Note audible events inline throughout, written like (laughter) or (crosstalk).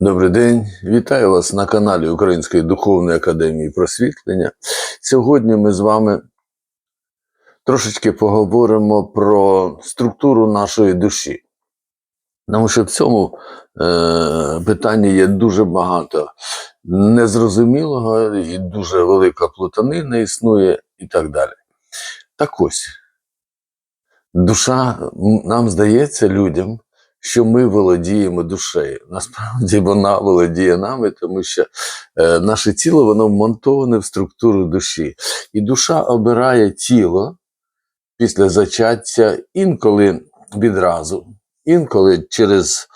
Добрий день, вітаю вас на каналі Української духовної академії просвітлення. Сьогодні ми з вами трошечки поговоримо про структуру нашої душі. Тому що в цьому е, питанні є дуже багато незрозумілого і дуже велика плутанина існує і так далі. Так ось, душа, нам здається людям, що ми володіємо душею. Насправді вона володіє нами, тому що е, наше тіло воно вмонтоване в структуру душі. І душа обирає тіло після зачаття інколи відразу, інколи через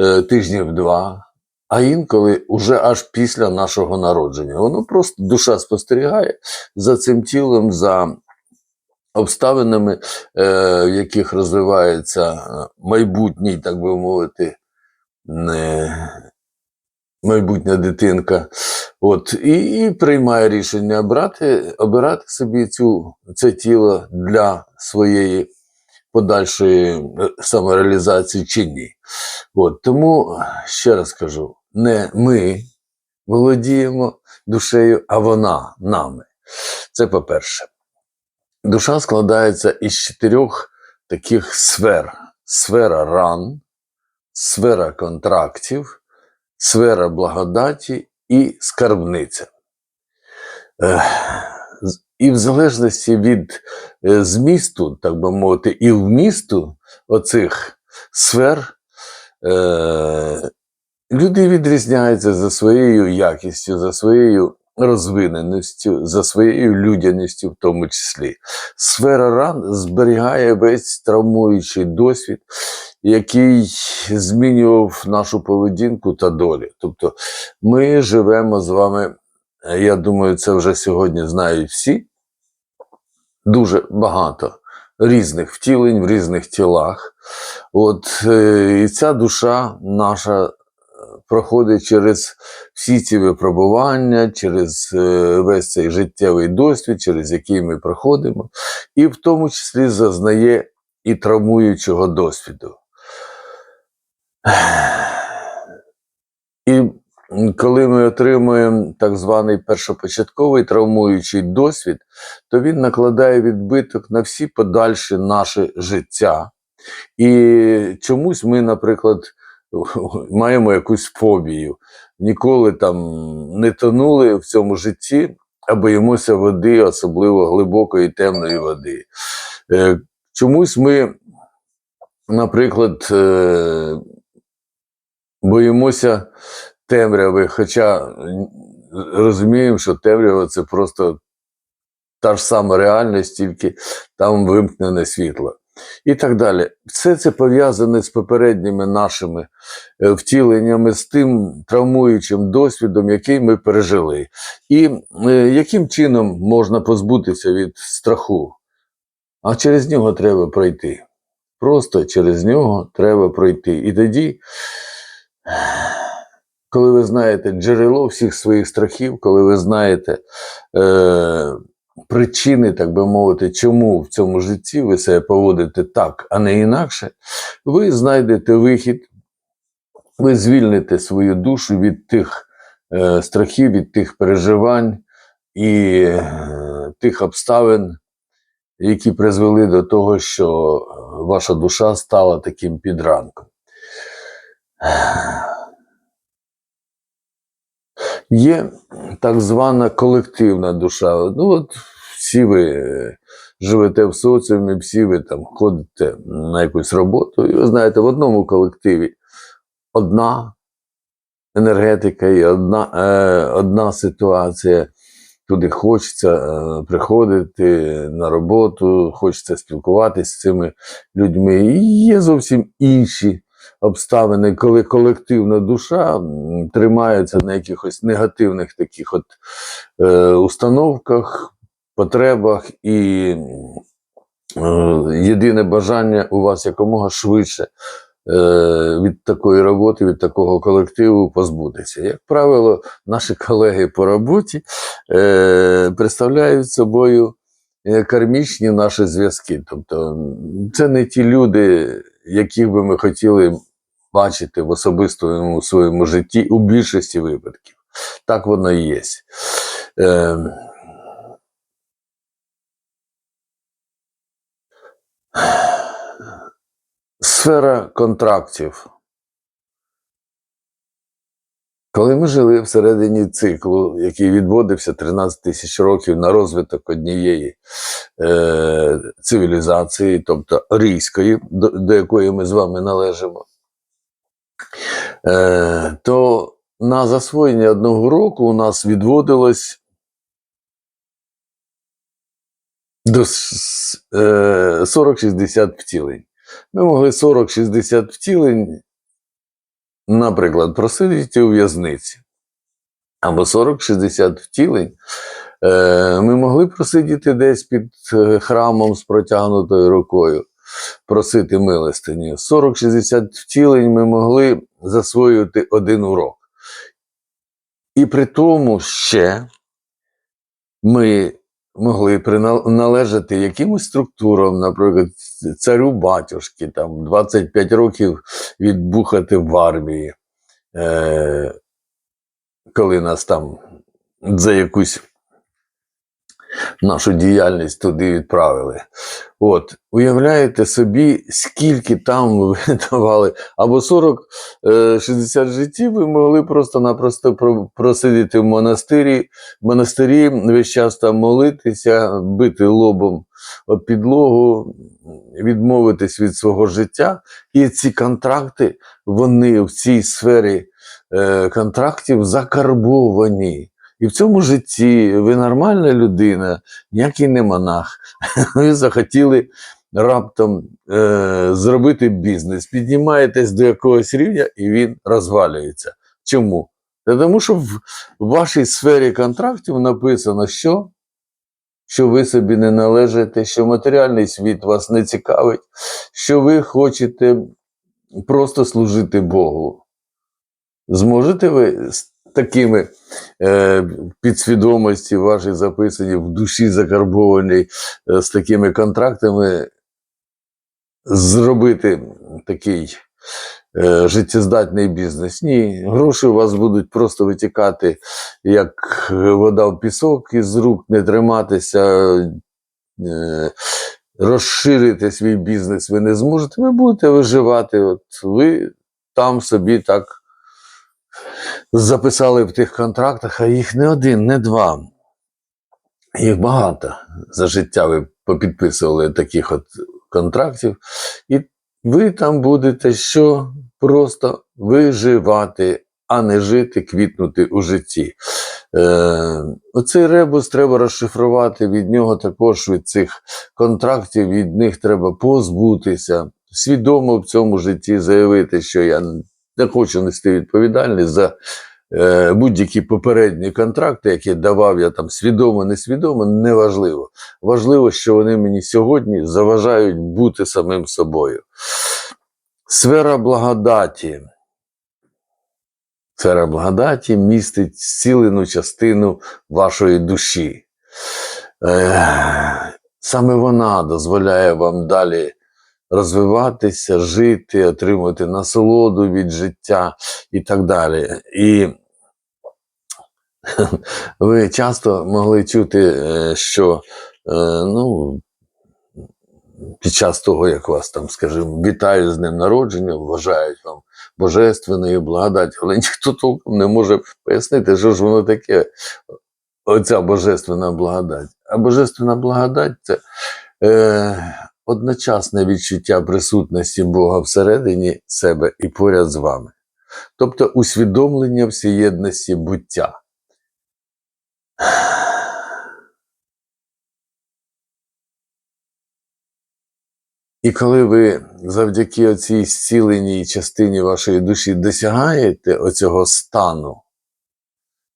е, тижнів два, а інколи уже аж після нашого народження. Воно просто душа спостерігає за цим тілом, за обставинами, е, в яких розвивається е, майбутній, так би мовити, майбутня дитинка. От, і, і приймає рішення обрати, обирати собі цю, це тіло для своєї подальшої е, самореалізації чи ні. От, тому ще раз кажу: не ми володіємо душею, а вона нами. Це по-перше. Душа складається із чотирьох таких сфер: сфера ран, сфера контрактів, сфера благодаті і скарбниця. І в залежності від е, змісту, так би мовити, і вмісту оцих сфер, е, люди відрізняються за своєю якістю, за своєю розвиненістю, за своєю людяністю, в тому числі. Сфера ран зберігає весь травмуючий досвід, який змінював нашу поведінку та долю. Тобто ми живемо з вами, я думаю, це вже сьогодні знають всі, дуже багато різних втілень в різних тілах. От, е, і ця душа наша проходить через всі ці випробування, через е, весь цей життєвий досвід, через який ми проходимо, і в тому числі зазнає і травмуючого досвіду. І коли ми отримуємо так званий першопочатковий травмуючий досвід, то він накладає відбиток на всі подальші наше життя. І чомусь ми, наприклад, (laughs) маємо якусь фобію. Ніколи там не тонули в цьому житті, а боїмося води, особливо глибокої темної води. Е, Чомусь ми, наприклад, е, боїмося темряви, хоча розуміємо, що темрява це просто та ж сама реальність, тільки там вимкнене світло. І так далі. Все це пов'язане з попередніми нашими е, втіленнями, з тим травмуючим досвідом, який ми пережили. І е, яким чином можна позбутися від страху? А через нього треба пройти. Просто через нього треба пройти. І тоді, коли ви знаєте джерело всіх своїх страхів, коли ви знаєте е, причини, так би мовити, чому в цьому житті ви себе поводите так, а не інакше, ви знайдете вихід, ви звільните свою душу від тих е, страхів, від тих переживань і е, тих обставин, які призвели до того, що е, ваша душа стала таким підранком. Є так звана колективна душа. Ну, от всі ви е, живете в соціумі, всі ви там ходите на якусь роботу, і ви знаєте, в одному колективі одна енергетика і одна, е, одна ситуація. Туди хочеться е, приходити на роботу, хочеться спілкуватися з цими людьми. І є зовсім інші обставини, коли колективна душа тримається на якихось негативних таких от е, установках, потребах, і е, єдине бажання у вас якомога швидше е, від такої роботи, від такого колективу позбутися. Як правило, наші (laughs) колеги по роботі е, представляють собою кармічні наші зв'язки. Тобто це не ті люди, яких би ми хотіли бачите в особистому своєму житті у більшості випадків. Так воно і є. Е, Сфера контрактів. Коли ми жили всередині циклу, який відводився 13 тисяч років на розвиток однієї е, цивілізації, тобто рійської, до, до якої ми з вами належимо, е, то на засвоєння одного року у нас відводилось до е, 40-60 втілень. Ми могли 40-60 втілень наприклад, просидіти у в'язниці або 40-60 втілень, е, ми могли просидіти десь під е, храмом з протягнутою рукою, просити милостині. 40-60 втілень ми могли засвоювати один урок. І при тому ще ми могли приналежати якимось структурам, наприклад, царю батюшки, там 25 років відбухати в армії, е, коли нас там за якусь нашу діяльність туди відправили. От, уявляєте собі, скільки там ви давали, або 40-60 життів ви могли просто-напросто просидіти в монастирі, в монастирі весь час там молитися, бити лобом об підлогу, відмовитись від свого життя. І ці контракти, вони в цій сфері е, контрактів закарбовані. І в цьому житті ви нормальна людина, ніякий не монах. (laughs) Ви захотіли раптом е, зробити бізнес, піднімаєтесь до якогось рівня, і він розвалюється. Чому? Та Тому що в вашій сфері контрактів написано, що? що ви собі не належите, що матеріальний світ вас не цікавить, що ви хочете просто служити Богу. Зможете ви такими е, підсвідомості ваші записані в душі закарбовані е, з такими контрактами зробити такий е, життєздатний бізнес? Ні, гроші у вас будуть просто витікати, як вода в пісок, із рук не триматися. Е, Розширити свій бізнес ви не зможете, ви будете виживати. От ви там собі так записали в тих контрактах, а їх не один, не два. Їх багато. За життя ви попідписували таких от контрактів. І ви там будете що? Просто виживати, а не жити, квітнути у житті. Е, оцей ребус треба розшифрувати, від нього також від цих контрактів, від них треба позбутися. Свідомо в цьому житті заявити, що я не хочу нести відповідальність за е, будь-які попередні контракти, які давав я там свідомо, несвідомо, неважливо. Важливо, що вони мені сьогодні заважають бути самим собою. Сфера благодаті. Сфера благодаті містить зцілену частину вашої душі. Е, Саме вона дозволяє вам далі розвиватися, жити, отримувати насолоду від життя і так далі. І (laughs) ви часто могли чути, е, що е, ну, під час того, як вас там, скажімо, вітають з днем народження, вважають вам божественною благодать, але ніхто толком не може пояснити, що ж воно таке, оця божественна благодать. А божественна благодать це е, одночасне відчуття присутності Бога всередині себе і поряд з вами. Тобто усвідомлення всеєдності буття. І коли ви завдяки оцій зціленій частині вашої душі досягаєте оцього стану,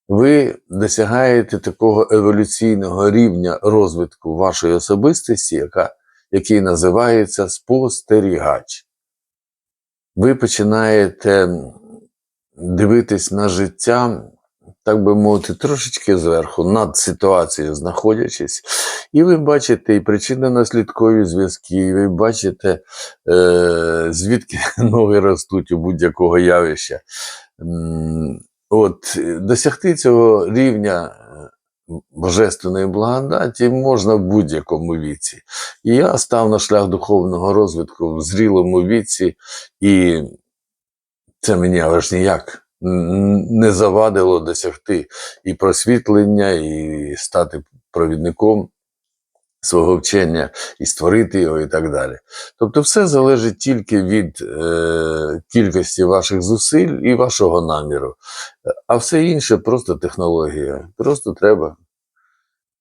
ви досягаєте такого еволюційного рівня розвитку вашої особистості, яка, який називається спостерігач. Ви починаєте дивитись на життя так би мовити, трошечки зверху, над ситуацією знаходячись, і ви бачите і причинно-наслідкові зв'язки, і ви бачите, е, звідки (laughs) ноги ростуть у будь-якого явища. От, досягти цього рівня божественної благодаті можна в будь-якому віці. І я став на шлях духовного розвитку в зрілому віці, і це мені аж ніяк не завадило досягти і просвітлення, і стати провідником свого вчення, і створити його, і так далі. Тобто, все залежить тільки від е, кількості ваших зусиль і вашого наміру. А все інше просто технологія. Просто треба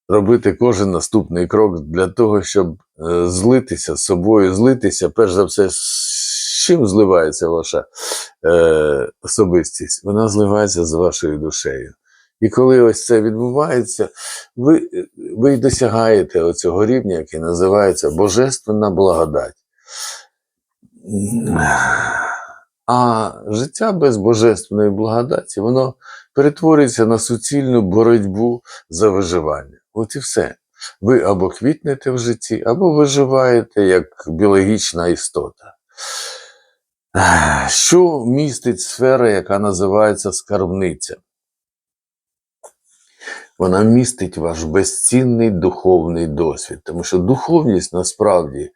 робити кожен наступний крок для того, щоб е, злитися з собою, злитися, перш за все, чим зливається ваша е, особистість? Вона зливається з вашою душею. І коли ось це відбувається, ви, ви й досягаєте оцього рівня, який називається Божественна благодать. А життя без божественної благодаті, воно перетворюється на суцільну боротьбу за виживання. От і все. Ви або квітнете в житті, або виживаєте як біологічна істота. Що містить сфера, яка називається скарбниця? Вона містить ваш безцінний духовний досвід, тому що духовність насправді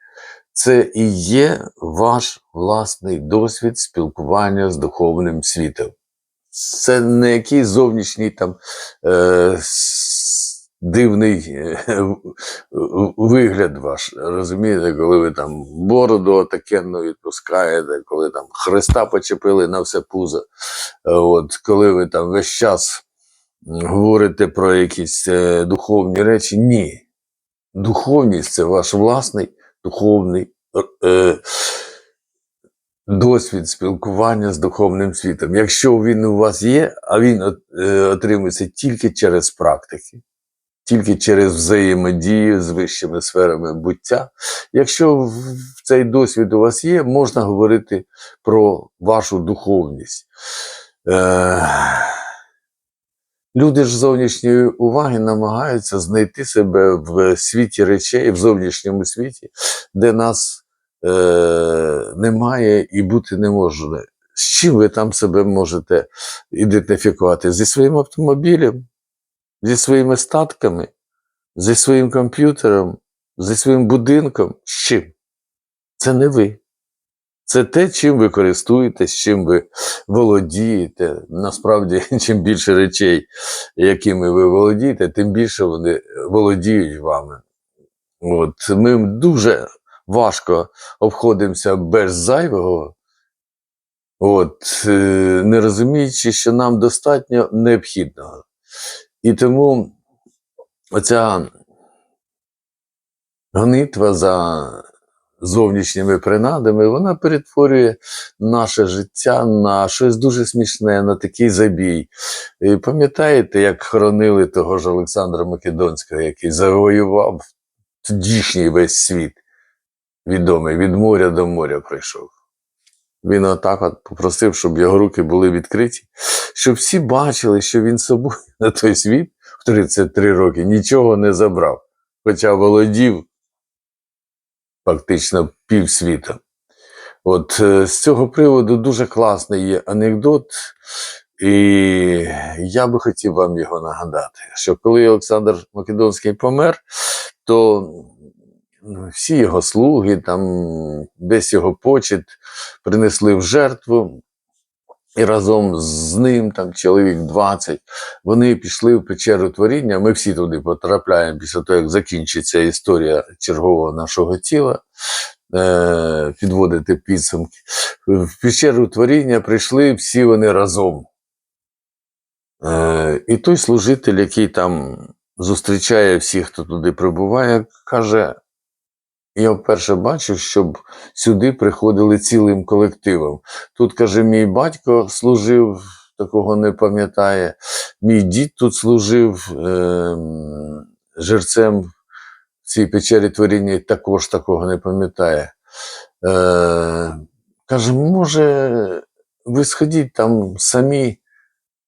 це і є ваш власний досвід спілкування з духовним світом. Це не якийсь зовнішній там е, дивний е, вигляд ваш. Розумієте, коли ви там бороду отакенну відпускаєте, коли там хреста почепили на все пузо. От, коли ви там весь час говорите про якісь е, духовні речі, ні. Духовність це ваш власний духовний е, досвід спілкування з духовним світом. Якщо він у вас є, а він е, отримується тільки через практики, тільки через взаємодію з вищими сферами буття. Якщо цей досвід у вас є, можна говорити про вашу духовність. Е, Люди ж зовнішньої уваги намагаються знайти себе в світі речей, в зовнішньому світі, де нас е, немає і бути не може. З чим ви там себе можете ідентифікувати? Зі своїм автомобілем, зі своїми статками, зі своїм комп'ютером, зі своїм будинком. З чим? Це не ви. Це те, чим ви користуєтесь, чим ви володієте. Насправді, (laughs) чим більше речей, якими ви володієте, тим більше вони володіють вами. От ми дуже важко обходимося без зайвого, от, е, не розуміючи, що нам достатньо необхідного. І тому оця гонитва за зовнішніми принадами, вона перетворює наше життя на щось дуже смішне, на такий забій. І пам'ятаєте, як хоронили того ж Олександра Македонського, який завоював тодішній весь світ, відомий, від моря до моря прийшов. Він отак от попросив, щоб його руки були відкриті, щоб всі бачили, що він собою на той світ в 33 роки нічого не забрав, хоча володів фактично півсвіта. От е, з цього приводу дуже класний є анекдот, і я би хотів вам його нагадати, що коли Олександр Македонський помер, то ну, всі його слуги, там весь його почет принесли в жертву. І разом з ним, там чоловік 20, вони пішли в печеру творіння. Ми всі туди потрапляємо після того, як закінчиться історія чергового нашого тіла, е- підводити підсумки. В печеру творіння прийшли всі вони разом. Е- і той служитель, який там зустрічає всіх, хто туди прибуває, каже: я вперше бачив, щоб сюди приходили цілим колективом. Тут, каже, мій батько служив, такого не пам'ятає. Мій дід тут служив е, жерцем в цій печері творіння, також такого не пам'ятає. Е, каже, може, ви сходіть там самі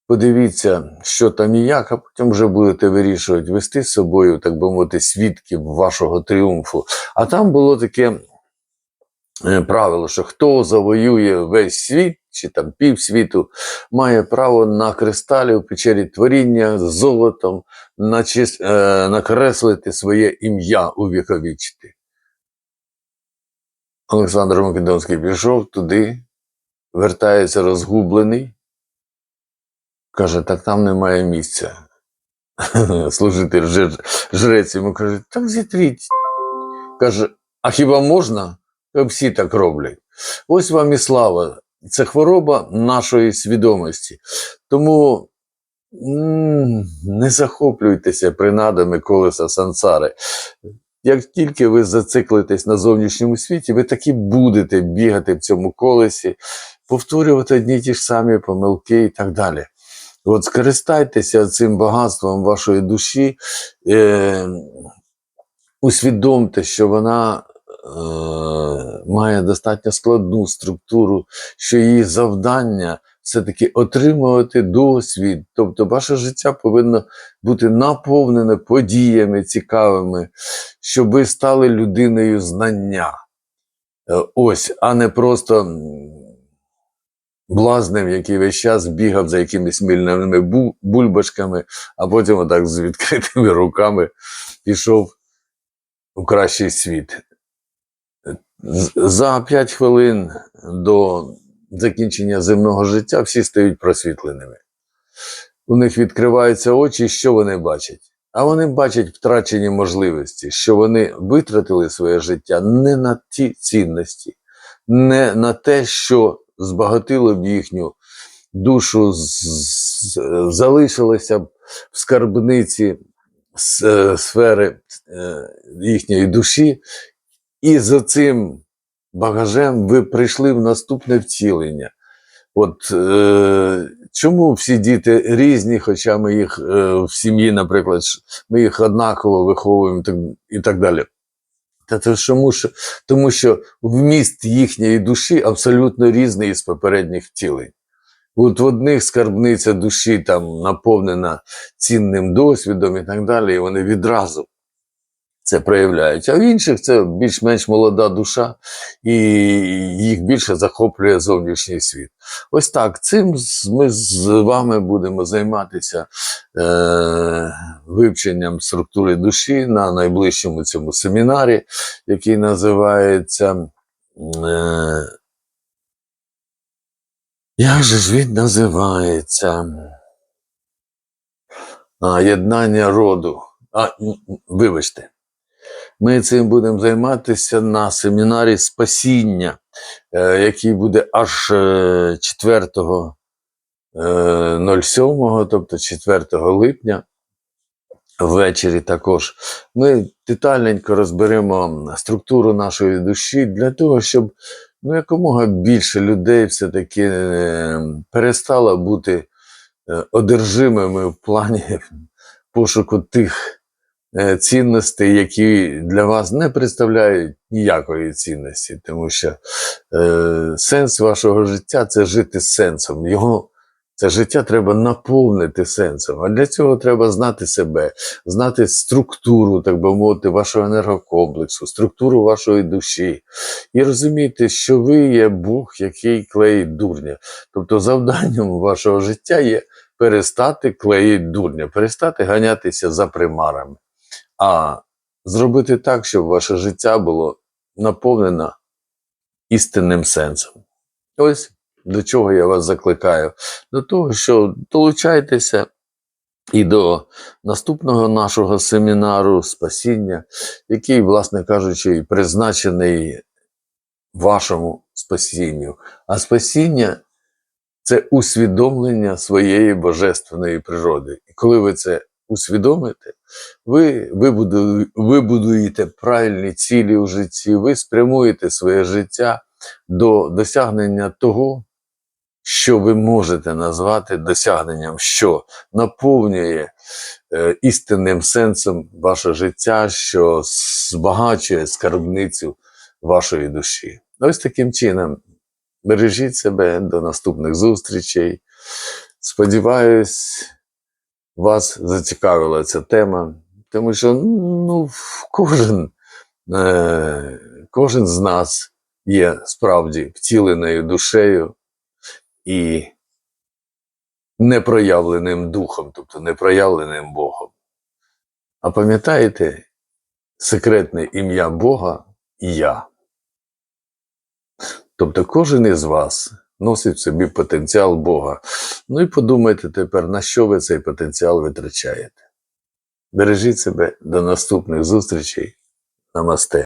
подивіться, що там і як, а потім вже будете вирішувати, вести з собою, так би мовити, свідків вашого тріумфу. А там було таке е, правило, що хто завоює весь світ, чи там півсвіту, має право на кристалі в печері творіння з золотом начис, е, накреслити своє ім'я увіковічити. Олександр Македонський пішов туди, вертається розгублений, каже, так там немає місця. (laughs) Служитель жр- жрець йому каже, так зітріть. Каже, а хіба можна? Всі так роблять. Ось вам і слава. Це хвороба нашої свідомості. Тому не захоплюйтеся принадами колеса сансари. Як тільки ви зациклитесь на зовнішньому світі, ви таки будете бігати в цьому колесі, повторювати одні ті ж самі помилки і так далі. От скористайтеся цим багатством вашої душі, е, усвідомте, що вона е, має достатньо складну структуру, що її завдання все-таки отримувати досвід. Тобто ваше життя повинно бути наповнене подіями цікавими, щоб ви стали людиною знання. Е, Ось, а не просто блазнем, який весь час бігав за якимись мильними бу- бульбашками, а потім отак з відкритими руками пішов у кращий світ. За 5 хвилин до закінчення земного життя всі стають просвітленими. У них відкриваються очі, що вони бачать? А вони бачать втрачені можливості, що вони витратили своє життя не на ті цінності, не на те, що збагатило б їхню душу, залишилося б в скарбниці е, сфери е, їхньої душі, і за цим багажем ви прийшли в наступне втілення. От е, чому всі діти різні, хоча ми їх е, в сім'ї, наприклад, ми їх однаково виховуємо і так далі. Та це чому що, тому що вміст їхньої душі абсолютно різний із попередніх втілень. От в одних скарбниця душі там наповнена цінним досвідом і так далі, і вони відразу це проявляють. А в інших це більш-менш молода душа, і їх більше захоплює зовнішній світ. Ось так. Цим ми з вами будемо займатися е, вивченням структури душі на найближчому цьому семінарі, який називається. Е, як же ж він називається? А, єднання роду. А, вибачте. Ми цим будемо займатися на семінарі спасіння, е, який буде аж е, 4.07, тобто 4 липня. Ввечері також ми детальненько розберемо структуру нашої душі для того, щоб ну, якомога більше людей все-таки е, перестало бути е, одержимими в плані (laughs) пошуку тих е, цінностей, які для вас не представляють ніякої цінності, тому що е, сенс вашого життя це жити сенсом. Його це життя треба наповнити сенсом. А для цього треба знати себе, знати структуру, так би мовити, вашого енергокомплексу, структуру вашої душі, і розуміти, що ви є Бог, який клеїть дурня. Тобто завданням вашого життя є перестати клеїть дурня, перестати ганятися за примарами, а зробити так, щоб ваше життя було наповнено істинним сенсом. Ось до чого я вас закликаю? До того, що долучайтеся і до наступного нашого семінару спасіння, який, власне кажучи, призначений вашому спасінню. А спасіння це усвідомлення своєї божественної природи. І коли ви це усвідомите, ви вибудує- вибудуєте правильні цілі у житті, ви спрямуєте своє життя до досягнення того, що ви можете назвати досягненням, що наповнює е, істинним сенсом ваше життя, що збагачує скарбницю вашої душі. Ось таким чином бережіть себе до наступних зустрічей. Сподіваюсь, вас зацікавила ця тема, тому що ну, кожен, е, кожен з нас є справді втіленою душею і непроявленим духом, тобто непроявленим Богом. А пам'ятаєте секретне ім'я Бога я. Тобто кожен із вас носить в собі потенціал Бога. Ну і подумайте тепер, на що ви цей потенціал витрачаєте. Бережіть себе до наступних зустрічей. Намасте.